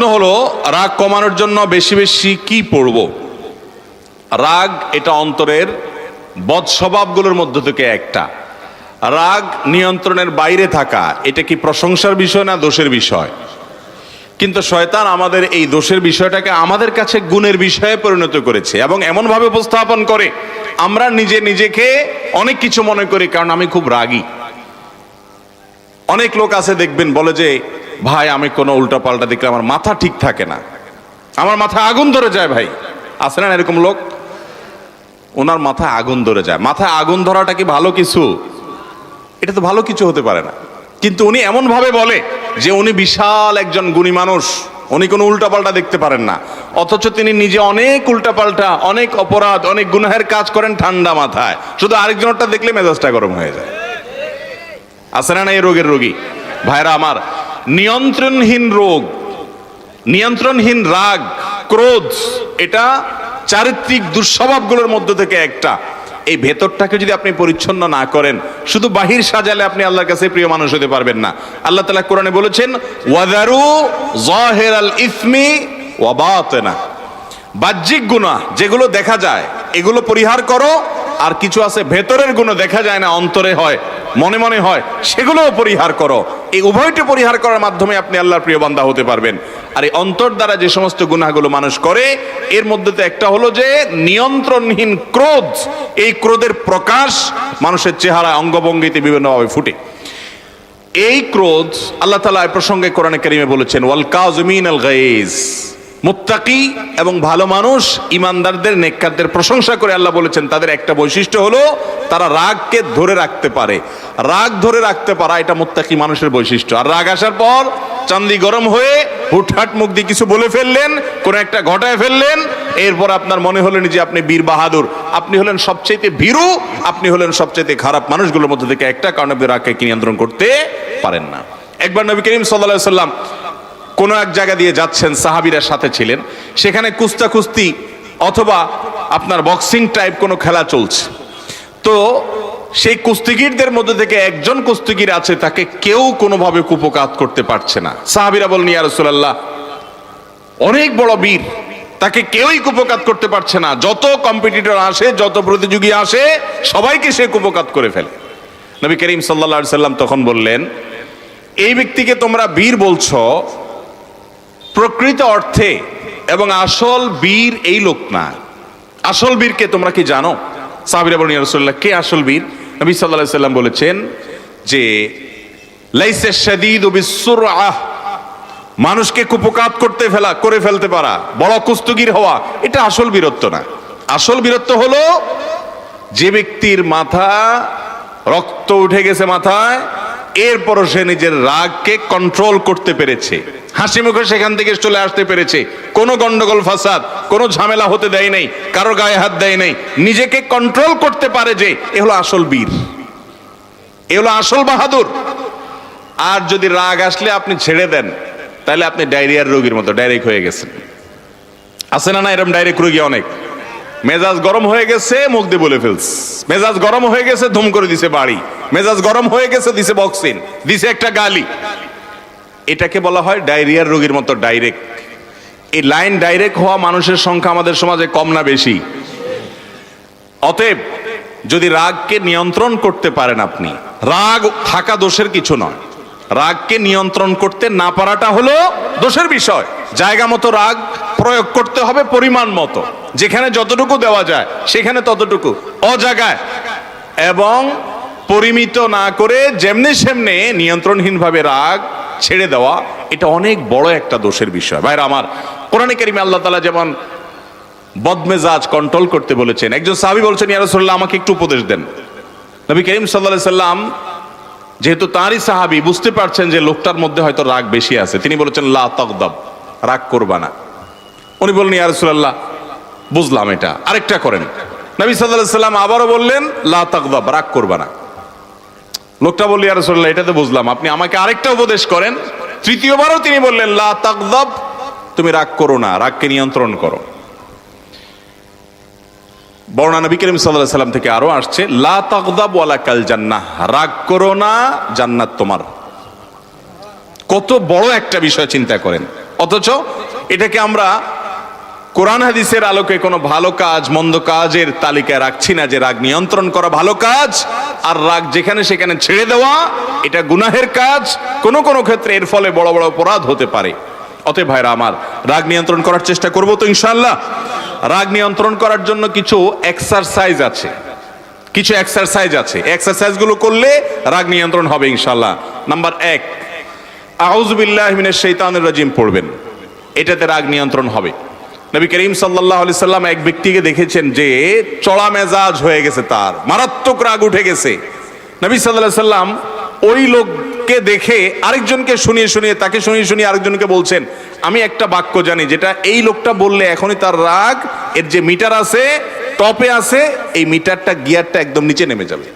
প্রশ্ন হলো, রাগ কমানোর জন্য বেশি বেশি কি পড়ব? রাগ এটা অন্তরের বদ স্বভাবগুলোর মধ্য থেকে একটা। রাগ নিয়ন্ত্রণের বাইরে থাকা, এটা কি প্রশংসার বিষয় না দোষের বিষয়? কিন্তু শয়তান আমাদের এই দোষের বিষয়টাকে আমাদের কাছে গুণের বিষয়ে পরিণত করেছে এবং এমনভাবে উপস্থাপন করে, আমরা নিজে নিজেকে অনেক কিছু মনে করি কারণ আমি খুব রাগী। অনেক লোক আছে দেখবেন বলে যে ভাই, আমি কোনো উল্টা পাল্টা দেখলে আমার মাথা ঠিক থাকে না। আমার মাথায় আগুন ধরে যায় ভাই। আছে না এরকম লোক? ওনার মাথায় আগুন ধরে যায়। মাথায় আগুন ধরাটা কি ভালো কিছু? এটা তো ভালো কিছু হতে পারে না। কিন্তু উনি এমন ভাবে বলে যে উনি বিশাল একজন গুণী মানুষ। উনি কোনো উল্টাপাল্টা দেখতে পারেন না। অথচ তিনি নিজে অনেক উল্টাপাল্টা, অনেক অপরাধ, অনেক গুনাহের কাজ করেন ঠান্ডা মাথায়। শুধু আরেকজনটা দেখলে মেজাজটা গরম হয়ে যায়। না না এই রোগের রোগী? ভাইরা আমার নিয়ন্ত্রণহীন রোগ, নিয়ন্ত্রণহীন রাগ, ক্রোধ, এটা চারিত্রিক দুঃস্বভাবগুলোর মধ্যে থেকে একটা। এই ভেতরটাকে যদি আপনি পরিচ্ছন্ন না করেন, শুধু বাহির সাজালে আপনি আল্লাহর কাছে প্রিয় মানুষ হতে পারবেন না। আল্লাহ তালা কোরআনে বলেছেন ওয়াদারু জহের আল ইসমি ওয়াবাতেনা বাহ্যিক গুণা যেগুলো দেখা যায়, এগুলো পরিহার করো, আর কিছু আছে ভেতরের গুণ দেখা যায় না, অন্তরে হয়। মনে মনে হয়, সেগুলোও পরিহার করো। এই উভয়টি পরিহার করার মাধ্যমে আপনি আল্লাহর প্রিয় বান্দা হতে পারবেন। আর এই অন্তর দ্বারা যে সমস্ত গুণাগুলো মানুষ করে, এর মধ্যে তো একটা হলো যে নিয়ন্ত্রণহীন ক্রোধ। এই ক্রোধের প্রকাশ মানুষের চেহারা অঙ্গভঙ্গিতে বিভিন্নভাবে ফুটে। এই ক্রোধ আল্লাহ তালা প্রসঙ্গে কোরআনে কারিমে বলেছেন, ওয়াল কাজমিন আল গাইজ। মুত্তাকি এবং ভালো মানুষ, ইমানদারদের, নেককারদের প্রশংসা করে আল্লাহ বলেছেন, তাদের একটা বৈশিষ্ট্য হলো তারা রাগকে ধরে রাখতে পারে। রাগ ধরে রাখতে পারা এটা মুত্তাকি মানুষের বৈশিষ্ট্য। আর রাগ আসার পর চান্দি গরম হয়ে হুটহাট মুখ দিয়ে কিছু বলে ফেললেন, কোন একটা ঘটায় ফেললেন, এরপর আপনার মনে হলেন যে আপনি বীর বাহাদুর। আপনি হলেন সবচেয়ে ভীরু, আপনি হলেন সবচেয়ে খারাপ মানুষগুলোর মধ্যে থেকে একটা, কারণ রাগকে নিয়ন্ত্রণ করতে পারেন না। একবার নবী করিম সাল্লাহ সাল্লাম কোনো এক জায়গা দিয়ে যাচ্ছেন, সাহাবিরা সাথে ছিলেন। সেখানে কুস্তা কুস্তি অথবা আপনার বক্সিং টাইপ কোনো খেলা চলছে। তো সেই কুস্তিগিরদের মধ্যে থেকে একজন কুস্তিগির আছে, তাকে কেউ কোনোভাবে কুপকাত করতে পারছে না। সাহাবিরা বলেন, ইয়া রাসূলুল্লাহ, অনেক বড় বীর, তাকে কেউই কুপকাত করতে পারছে না। যত কম্পিটিটর আসে, যত প্রতিযোগী আসে, সবাইকে সে কুপকাত করে ফেলে। নবী করিম সাল্লা সাল্লাম তখন বললেন, এই ব্যক্তিকে তোমরা বীর বলছো প্রকৃত অর্থে এবং আসল বীর এই লোক না। আসল বীরকে তোমরা কি জানো? সাহাবিরা বলেন রাসূলুল্লাহ, কে আসল বীর? নবী আলাইহি সাল্লাম বলেছেন যে, লাইসা শাদীদু বিসুরআহ, মানুষকে কুপকাত করতে ফেলা, করে ফেলতে পারা, বড় কুস্তুগির হওয়া, এটা আসল বীরত্ব না। আসল বীরত্ব হলো যে ব্যক্তির মাথা রক্ত উঠে গেছে মাথায় এরপরও সে নিজের রাগকে কন্ট্রোল করতে পেরেছে। হাসি মুখে সেখান থেকে চলে আসতে পেরেছে। কোনো গন্ডগোল, ফাসাদ, কোনো ঝামেলা হতে দেয় নাই, কারও গায়ে হাত দেয় নাই। নিজেকে কন্ট্রোল করতে পারে যে, এ হলো আসল বীর। এ হলো আসল বাহাদুর। আর যদি রাগ আসলে আপনি ছেড়ে দেন, তাহলে আপনি ডায়রিয়ার রোগীর মতো, ডাইরেক্ট হয়ে গেছেন। আছে না না এরকম ডাইরেক্ট রোগী অনেক? মেজাজ গরম হয়ে গেছে, মুখ দিয়ে বলে ফেলস মেজাজ গরম হয়ে গেছে, ধুম করে দিছে বাড়ি। মেজাজ গরম হয়ে গেছে, দিছে বক্সিন দিছে একটা গালি। এটাকে বলা হয় ডায়রিয়ার রোগীর মতো ডাইরেক্ট এই লাইন ডাইরেক্ট হওয়া মানুষের সংখ্যা আমাদের সমাজে কম না বেশি। অতএব, যদি রাগকে নিয়ন্ত্রণ করতে পারেন আপনি, রাগ থাকা দোষের কিছু নয়। রাগকে নিয়ন্ত্রণ করতে না পারাটা হলো দোষের বিষয়। জায়গা মতো রাগ প্রয়োগ করতে হবে পরিমাণ মতো। যেখানে যতটুকু দেওয়া যায়, সেখানে ততটুকু। অজাগায়। এবং পরিমিত না করে যেমনি সেমনে নিয়ন্ত্রণহীনভাবে রাগ ছেড়ে দেওয়া, এটা অনেক বড় একটা দোষের বিষয়। ভাইরা আমার, কোরআনে কারিমে আল্লাহ তালা যেমন বদমেজাজ কন্ট্রোল করতে বলেছেন। একজন সাহাবি বলছেন ইয়ারসোল্লাহ আমাকে একটু উপদেশ দেন। নবী করিম সাল্লাহ সাল্লাম, যেহেতু তাঁরই সাহাবি, বুঝতে পারছেন যে লোকটার মধ্যে হয়তো রাগ বেশি আছে। তিনি বলেছেন, লা তকদব রাগ করবা না। উনি বললেন ইয়ারসুল্লাহ বুঝলাম এটা। আরেকটা করেন। নবী সাল্লাহ সাল্লাম আবারও বললেন, লা তকদব রাগ করবা না। লোকটা বললি ইয়ারসুল্লাহ এটা তো বুঝলাম। আপনি আমাকে আরেকটা উপদেশ করেন। তৃতীয়বারও তিনি বললেন, লা তকদব তুমি রাগ করো না, রাগকে নিয়ন্ত্রণ করো। বর্ণা নবী করিম সাল্লাম থেকে আরও আসছে, লা তাগদাব ওয়ালা কাল জান্নাহ, রাগ করো না, জান্নাত তোমার। কত বড় একটা বিষয় চিন্তা করেন। অথচ এটাকে আমরা কোরআন হাদিসের আলোকে কোনো ভালো কাজ, মন্দ কাজের তালিকায় রাখছি না যে রাগ নিয়ন্ত্রণ করা ভালো কাজ আর রাগ যেখানে সেখানে ছেড়ে দেওয়া, এটা গুনাহের কাজ। কোনো কোনো ক্ষেত্রে এর ফলে বড় বড় অপরাধ হতে পারে। অতএব ভাইরা আমার, রাগ নিয়ন্ত্রণ করার চেষ্টা করব তো ইনশাল্লাহ রাগ নিয়ন্ত্রণ করার জন্য কিছু এক্সারসাইজ আছে। কিছু এক্সারসাইজ আছে। এক্সারসাইজগুলো করলে রাগ নিয়ন্ত্রণ হবে ইনশাল্লাহ নাম্বার এক আউজবিল্লাহ মিনের শৈতানের রাজিম পড়বেন। এটাতে রাগ নিয়ন্ত্রণ হবে। নবী করিম সাল্লাহ আলি সাল্লাম এক ব্যক্তিকে দেখেছেন যে চড়া মেজাজ হয়ে গেছে তার, মারাত্মক রাগ উঠে গেছে। নবী সাল্লাহ সাল্লাম ওই লোককে দেখে আরেকজনকে শুনিয়ে শুনিয়ে, তাকে শুনিয়ে শুনিয়ে আরেকজনকে বলছেন, আমি একটা বাক্য জানি, যেটা এই লোকটা বললে এখনই তার রাগ, এর যে মিটার আছে, টপে আছে, এই মিটারটা, গিয়ারটা একদম নিচে নেমে যাবে।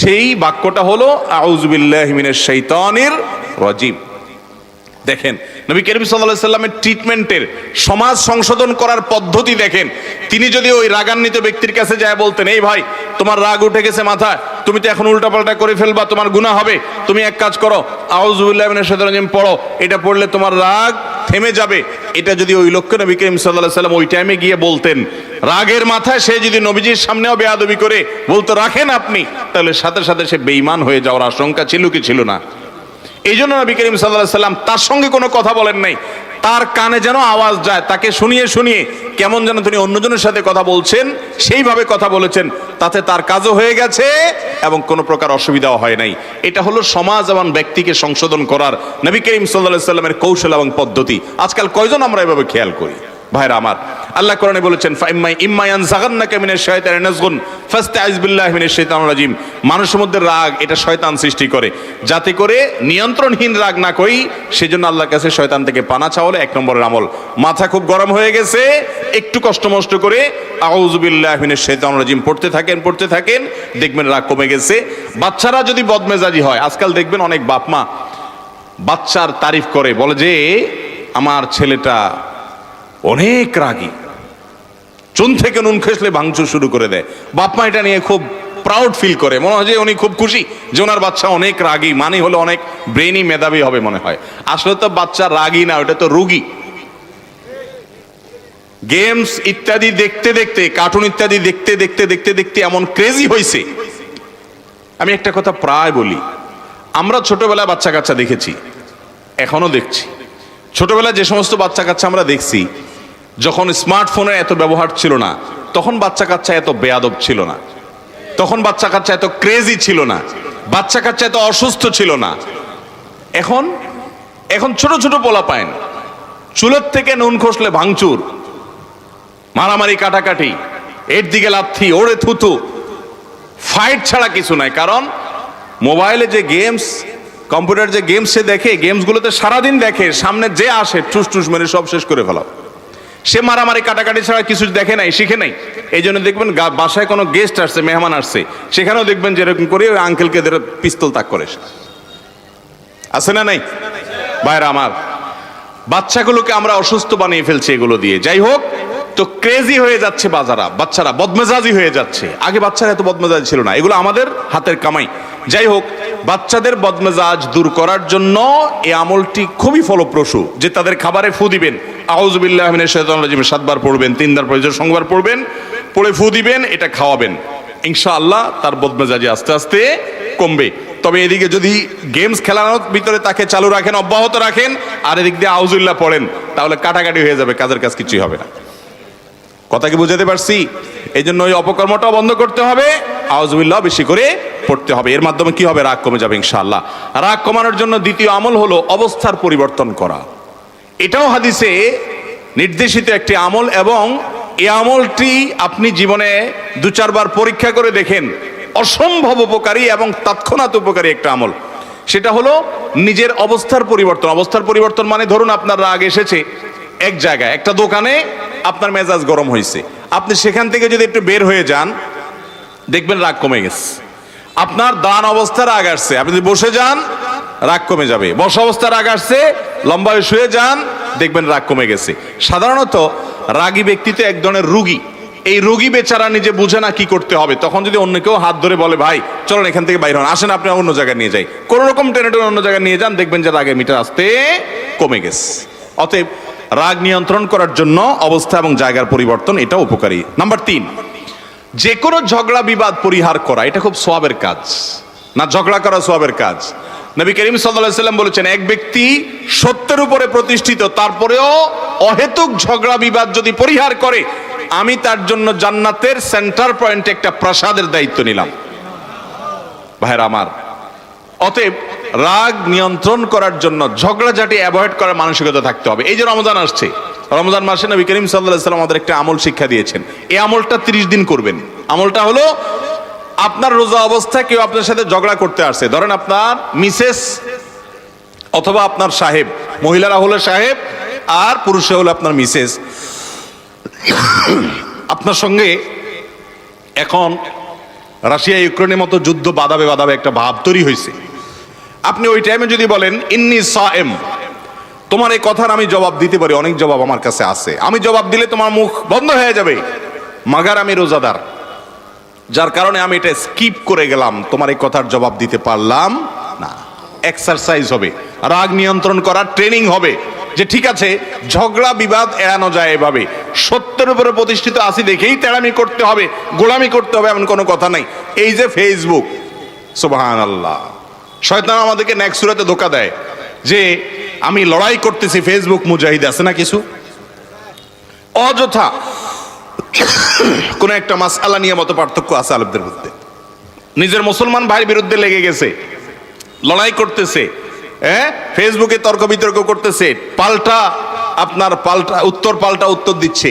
সেই বাক্যটা হলো আউজবিল্লাহ মিনের শৈতানের রাজিম। দেখেন, নবী করিম সাল্লাহ সাল্লামের ট্রিটমেন্টের সমাজ সংশোধন করার পদ্ধতি দেখেন। তিনি যদি ওই রাগান্বিত ব্যক্তির কাছে যায় বলতেন, এই ভাই, তোমার রাগ উঠে গেছে মাথায়, তুমি তো এখন উল্টাপাল্টা করে ফেলবা, তোমার গুনাহ হবে, তুমি এক কাজ করো আউজুবিল্লাহ মিনাশ শাইতানির রাজিম, পড়ো, এটা পড়লে তোমার রাগ থেমে যাবে। এটা যদি ওই লক্ষ্য নবী করিম সাল্লাহ সাল্লাম ওই টাইমে গিয়ে বলতেন, রাগের মাথায় সে যদি নবীজির সামনেও বেয়াদবি করে বলতো, রাখেন আপনি, তাহলে সাথে সাথে সে বেঈমান হয়ে যাওয়ার আশঙ্কা ছিল কি ছিল না? এই জন্য নবী করিম সাল্লাহ সাল্লাম তার সঙ্গে কোনো কথা বলেন নাই। তার কানে যেন আওয়াজ যায়, তাকে শুনিয়ে শুনিয়ে কেমন যেন তিনি অন্যজনের সাথে কথা বলছেন, সেইভাবে কথা বলেছেন, তাতে তার কাজও হয়ে গেছে এবং কোনো প্রকার অসুবিধাও হয় নাই। এটা হলো সমাজ এবং ব্যক্তিকে সংশোধন করার নবী করিম সাল্লাহ সাল্লামের কৌশল এবং পদ্ধতি। আজকাল কয়জন আমরা এভাবে খেয়াল করি? ভাইরা আমার আল্লাহ কোরআনে বলেছেন, ফাইম্মাই ইম্মায়ান জাগান্নাকা মিনাশ শাইতানির নাজগুন ফাস্তাইজ বিল্লাহি মিনাশ শাইতানির রাজিম। মানুষের মধ্যে রাগ, এটা শয়তান সৃষ্টি করে। যাতে করে নিয়ন্ত্রণহীন রাগ না করি, সেজন্য আল্লাহর কাছে শয়তান থেকে পানা চাওয়ালে এক নম্বরের আমল। মাথা খুব গরম হয়ে গেছে, একটু কষ্ট মষ্ট করে আউযুবিল্লাহি মিনাশ শাইতানির রাজিম, পড়তে থাকেন পড়তে থাকেন, দেখবেন রাগ কমে গেছে। বাচ্চারা যদি বদমেজাজি হয়, আজকাল দেখবেন অনেক বাপ মা বাচ্চার তারিফ করে, বলে যে, আমার ছেলেটা অনেক রাগী। চুন থেকে নুন খেসলে ভাঙচুর শুরু করে দেয়। বাপ মা এটা নিয়ে খুব প্রাউড ফিল করে। মনে হয় যে উনি খুব খুশি যে ওনার বাচ্চা অনেক রাগী। মানে হলো অনেক ব্রেনই মেধাবী হবে মনে হয়। আসলে তো বাচ্চা রাগী না, ওটা তো রুগী। গেমস ইত্যাদি দেখতে দেখতে কার্টুন ইত্যাদি দেখতে দেখতে দেখতে দেখতে এমন ক্রেজি হয়েছে আমি একটা কথা প্রায় বলি। আমরা ছোটবেলায় বাচ্চা কাচ্চা দেখেছি, এখনও দেখছি। ছোটবেলায় যে সমস্ত বাচ্চা কাচ্চা আমরা দেখছি যখন স্মার্টফোনের এত ব্যবহার ছিল না, তখন বাচ্চা কাচ্চা এত বেয়াদব ছিল না। তখন বাচ্চা কাচ্চা এত ক্রেজি ছিল না। বাচ্চা কাচ্চা এত অসুস্থ ছিল না। এখন এখন ছোট ছোট পোলা পায় চুলের থেকে নুন খসলে ভাঙচুর। মারামারি, কাটাকাটি। এর দিকে লাথি, ওরে থুতু। ফাইট ছাড়া কিছু নাই, কারণ মোবাইলে যে গেমস কম্পিউটার যে গেমস সে দেখে গেমসগুলোতে সারাদিন দেখে, সামনে যে আসে, টুস টুস মেরে সব শেষ করে ফেলাও। সে মারামারি কাটাকাটি ছাড়া কিছু দেখে নাই, শিখে নাই। এই জন্য দেখবেন বাসায় কোনো গেস্ট আসছে, মেহমান আসছে। সেখানেও দেখবেন যেরকম করে ওই আঙ্কেলকে পিস্তল তাক করে। আছে না নাই? বাইরে আমার, বাচ্চাগুলোকে আমরা অসুস্থ বানিয়ে ফেলছি এগুলো দিয়ে। যাই হোক, তো ক্রেজি হয়ে যাচ্ছে বাজারা, বাচ্চারা বদমেজাজি হয়ে যাচ্ছে। আগে বাচ্চারা এত বদমেজাজ ছিল না, এগুলো আমাদের হাতের কামাই। যাই হোক, বাচ্চাদের বদমেজাজ দূর করার জন্য এই আমলটি খুবই ফলপ্রসূ, যে তাদের খাবারে ফু দিবেন। আউজবিল্লাহ রাজিম, সাতবার পড়বেন, তিনবার পরিচয় সংবার পড়বেন, পড়ে ফু দিবেন, এটা খাওয়াবেন। ইনশাআল্লাহ তার বদমেজাজি আস্তে আস্তে কমবে। তবে এদিকে যদি গেমস খেলানোর ভিতরে তাকে চালু রাখেন, অব্যাহত রাখেন, আর এদিক দিয়ে আউজুল্লাহ পড়েন, তাহলে কাটাকাটি হয়ে যাবে, কাজের কাজ কিছুই হবে না। কথা কি বুঝাতে পারছি? এই জন্য ওই অপকর্মটাও বন্ধ করতে হবে আউজবিল্লাহ বেশি করে পড়তে হবে। এর মাধ্যমে কি হবে? রাগ কমে যাবে ইনশাআল্লাহ। রাগ কমানোর জন্য দ্বিতীয় আমল হলো অবস্থার পরিবর্তন করা। এটাও হাদিসে নির্দেশিত একটি আমল এবং এই আমলটি আপনি জীবনে দু চারবার পরীক্ষা করে দেখেন। অসম্ভব উপকারী এবং তৎক্ষণাৎ উপকারী একটা আমল। সেটা হলো নিজের অবস্থার পরিবর্তন। অবস্থার পরিবর্তন মানে ধরুন আপনার রাগ এসেছে এক জায়গায়, একটা দোকানে আপনার মেজাজ গরম হয়েছে। আপনি সেখান থেকে যদি একটু বের হয়ে যান, দেখবেন রাগ কমে গেছে। আপনার দান অবস্থা রাগ আসছে। আপনি যদি বসে যান, রাগ কমে যাবে। বসা অবস্থা রাগ আসছে লম্বা হয়ে শুয়ে যান, দেখবেন রাগ কমে গেছে। সাধারণত রাগী ব্যক্তি তো এক ধরনের রুগী। এই রোগী বেচারা নিজে বুঝে না কি করতে হবে। তখন যদি অন্য কেউ হাত ধরে বলে, ভাই, চলেন এখান থেকে বাইরে হন, আসেন আপনি অন্য জায়গায় নিয়ে যাই। কোন রকম টেনে টেনে অন্য জায়গায় নিয়ে যান, দেখবেন যে রাগের মিটার আসতে কমে গেছে। অতএব রাগ নিয়ন্ত্রণ করার জন্য অবস্থা এবং জায়গার পরিবর্তন, এটা উপকারী। নাম্বার তিন, যে কোনো ঝগড়া বিবাদ পরিহার করা, এটা খুব সোয়াবের কাজ। না, ঝগড়া করা সোয়াবের কাজ। নবী করিম সাল্লাম বলেছেন, এক ব্যক্তি সত্যের উপরে প্রতিষ্ঠিত, তারপরেও অহেতুক ঝগড়া বিবাদ যদি পরিহার করে, আমি তার জন্য জান্নাতের সেন্টার পয়েন্টে একটা প্রাসাদের দায়িত্ব নিলাম। ভাইরা আমার, অতএব রাগ নিয়ন্ত্রণ করার জন্য ঝগড়াঝাটি অ্যাভয়েড করার মানসিকতা থাকতে হবে। এই যে রমজান আসছে, রমজান মাসে নবী করিম সাল্লাহ আমাদের একটা আমল শিক্ষা দিয়েছেন। এই আমলটা তিরিশ দিন করবেন। আমলটা হলো আপনার রোজা অবস্থায় কেউ আপনার সাথে ঝগড়া করতে আসছে। ধরেন আপনার মিসেস অথবা আপনার সাহেব। মহিলারা হলো সাহেব আর পুরুষে হলো আপনার মিসেস। আপনার সঙ্গে এখন রাশিয়া ইউক্রেনের মতো যুদ্ধ বাদাবে বাদাবে একটা ভাব তৈরি হয়েছে। আপনি ওই টাইমে যদি বলেন, ইন্নি সাএম তোমার এই কথার আমি জবাব দিতে পারি। অনেক জবাব আমার কাছে আছে। আমি জবাব দিলে তোমার মুখ বন্ধ হয়ে যাবে। মাগার আমি রোজাদার। যার কারণে আমি এটা স্কিপ করে গেলাম। তোমার এই কথার জবাব দিতে পারলাম না। এক্সারসাইজ হবে। রাগ নিয়ন্ত্রণ করার ট্রেনিং হবে। যে ঠিক আছে, ঝগড়া, বিবাদ এড়ানো যায় এভাবে। সত্যের উপরে প্রতিষ্ঠিত আসি দেখেই তেড়ামি করতে হবে, গোলামি করতে হবে এমন কোনো কথা নাই। এই যে ফেসবুক সুবাহান আল্লাহ শয়তান আমাদেরকে নেক্সট সুরাতে ধোকা দেয় যে, আমি লড়াই করতেছি ফেসবুক মুজাহিদ আছে না কিছু? অযথা কোন একটা মাস আল্লাহ নিয়ে মতো পার্থক্য আছে আলবদের মধ্যে। নিজের মুসলমান ভাইয়ের বিরুদ্ধে লেগে গেছে, লড়াই করতেছে হ্যাঁ? ফেসবুকে তর্ক বিতর্ক করতেছে, পাল্টা আপনার পাল্টা, উত্তর পাল্টা উত্তর দিচ্ছে।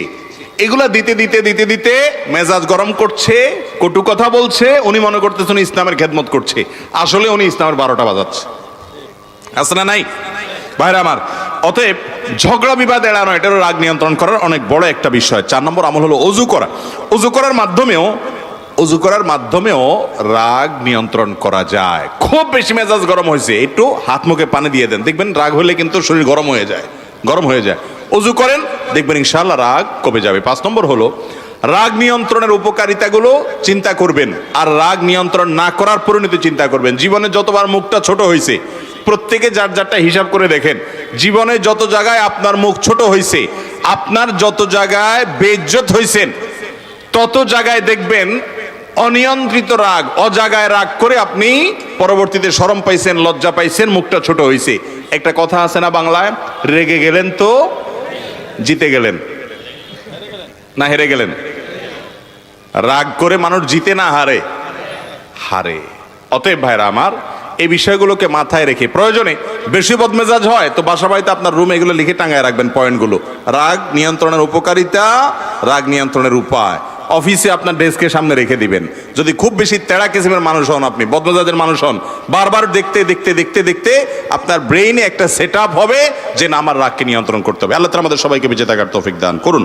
এগুলা দিতে দিতে দিতে দিতে মেজাজ গরম করছে, কটু কথা বলছে, উনি মনে করতেছে উনি ইসলামের খেদমত করছে। আসলে উনি ইসলামের বারোটা বাজাচ্ছে। আছে না নাই? ভাইরা আমার, অতএব ঝগড়া বিবাদ এড়ানো, এটারও রাগ নিয়ন্ত্রণ করার অনেক বড় একটা বিষয়। চার নম্বর আমল হলো অজু করা। অজু করার মাধ্যমেও, অজু করার মাধ্যমেও রাগ নিয়ন্ত্রণ করা যায়। খুব বেশি মেজাজ গরম হয়েছে, একটু হাত মুখে পানি দিয়ে দেন। দেখবেন রাগ হলে কিন্তু শরীর গরম হয়ে যায়, গরম হয়ে যায়। অজু করেন, দেখবেন ইনশাল্লাহ রাগ কমে যাবে। পাঁচ নম্বর হলো, রাগ নিয়ন্ত্রণের উপকারিতাগুলো চিন্তা করবেন, আর রাগ নিয়ন্ত্রণ না করার পরিণতি চিন্তা করবেন। জীবনে যতবার মুখটা ছোট হয়েছে প্রত্যেকে যার যারটা হিসাব করে দেখেন। জীবনে যত জায়গায় আপনার মুখ ছোট হয়েছে আপনার যত জায়গায় বেজ্জত হয়েছেন তত জায়গায় দেখবেন অনিয়ন্ত্রিত রাগ অজাগায় রাগ করে আপনি পরবর্তীতে সরম পাইছেন, লজ্জা পাইছেন, মুখটা ছোট হয়েছে একটা কথা আছে না বাংলায়? রেগে গেলেন তো জিতে গেলেন। না হেরে গেলেন? রাগ করে মানুষ জিতে না হারে? হারে। অতএব ভাইরা আমার এই বিষয়গুলোকে মাথায় রেখে। প্রয়োজনে বেশি বদমেজাজ হয়, তো বাসা বাড়িতে আপনার রুম এগুলো লিখে টাঙায় রাখবেন পয়েন্টগুলো রাগ নিয়ন্ত্রণের উপকারিতা, রাগ নিয়ন্ত্রণের উপায়। অফিসে আপনার ডেস্কের সামনে রেখে দিবেন। যদি খুব বেশি তেড়া কিসিমের মানুষ হন আপনি, বদমেজাজের মানুষ হন, বারবার দেখতে দেখতে দেখতে দেখতে আপনার ব্রেইনে একটা সেট হবে, যে না, আমার রাগকে নিয়ন্ত্রণ করতে হবে। আল্লাহ আমাদের সবাইকে বেঁচে থাকার তৌফিক দান করুন।